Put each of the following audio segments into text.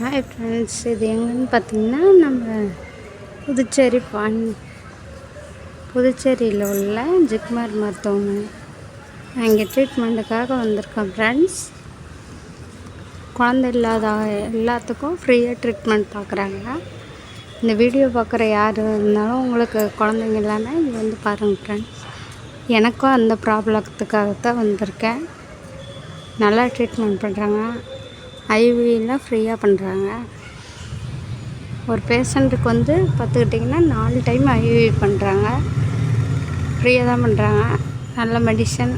Hi friends இது எங்கன்னு பார்த்தீங்கன்னா நம்ம புதுச்சேரி பாண் புதுச்சேரியில் உள்ள ஜிக்மர் மருத்துவமனை. இங்கே ட்ரீட்மெண்ட்டுக்காக வந்திருக்கேன் ஃப்ரெண்ட்ஸ் குழந்தை இல்லாத எல்லாத்துக்கும் ஃப்ரீயாக ட்ரீட்மெண்ட் பார்க்குறாங்க. இந்த வீடியோ பார்க்குற யார் இருந்தாலும் உங்களுக்கு குழந்தைங்க இல்லைன்னா இங்கே வந்து பாருங்கள் ஃப்ரெண்ட்ஸ் எனக்கும் அந்த ப்ராப்ளத்துக்காக தான் வந்திருக்கேன். நல்லா ட்ரீட்மெண்ட் பண்ணுறாங்க ஐவிலாம் ஃப்ரீயாக பண்ணுறாங்க ஒரு பேஷண்ட்டுக்கு வந்து பார்த்துக்கிட்டிங்கன்னா நாலு டைம் ஐவி பண்ணுறாங்க ஃப்ரீயாக தான் பண்ணுறாங்க நல்ல மெடிசன்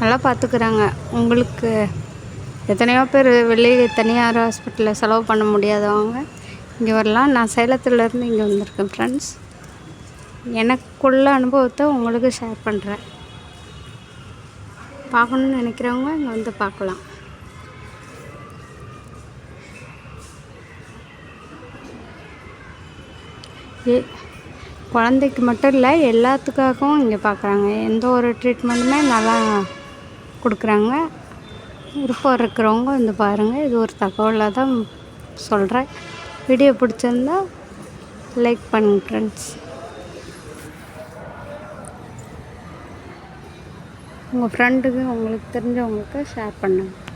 நல்லா பார்த்துக்குறாங்க உங்களுக்கு எத்தனையோ பேர் வெளியே தனியார் ஹாஸ்பிட்டலில் செலவு பண்ண முடியாதவங்க இங்கே வரலாம். நான் சேலத்துலேருந்து இங்கே வந்திருக்கேன் ஃப்ரெண்ட்ஸ் எனக்குள்ள அனுபவத்தை உங்களுக்கு ஷேர் பண்ணுறேன் பார்க்கணுன்னு நினைக்கிறவங்க இங்கே வந்து பார்க்கலாம். ஏ குழந்தைக்கு மட்டும் இல்லை எல்லாத்துக்காகவும் இங்கே பார்க்குறாங்க எந்த ஒரு ட்ரீட்மெண்ட்டுமே நல்லா கொடுக்குறாங்க. விருப்பம் இருக்கிறவங்க வந்து பாருங்கள் இது ஒரு தகவலாக தான் சொல்கிறேன் வீடியோ பிடிச்சிருந்தா லைக் பண்ணுங்க ஃப்ரெண்ட்ஸ் உங்கள் ஃப்ரெண்டுக்கு உங்களுக்கு தெரிஞ்சவங்களுக்கு ஷேர் பண்ணுங்கள்